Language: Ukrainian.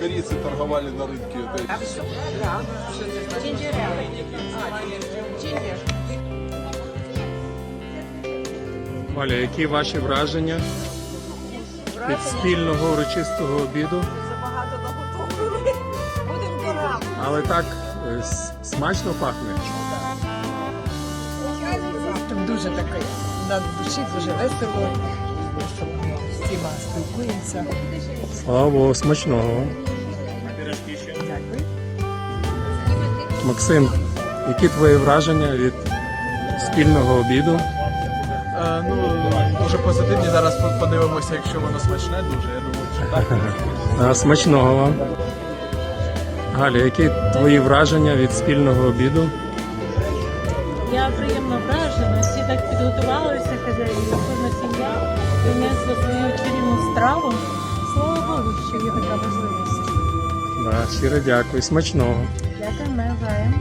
корицы торговали на рынке. Это А все? Да. Джинджер. А, джинджер. Валя, які ваші враження від спільного урочистого обіду? Забагато наготовили. Будемо дорами. Але так е, с- смачно пахне. Дуже таке на душі дуже весело. Спілкуємося. Слава смачного. Дякую. Максим, які твої враження від спільного обіду? Е, ну, дуже позитивні. Зараз подивимося, якщо воно смачне дуже. Я думаю, що так. А, Смачного вам. Галя, які твої враження від спільного обіду? Я приємно вражена, всі так підготувалися, хазяїни, кожна сім'я принесла свою чарівну страву. Слава Богу, що є така можливість. Да, щиро дякую, смачного. Дякую, навзаєм.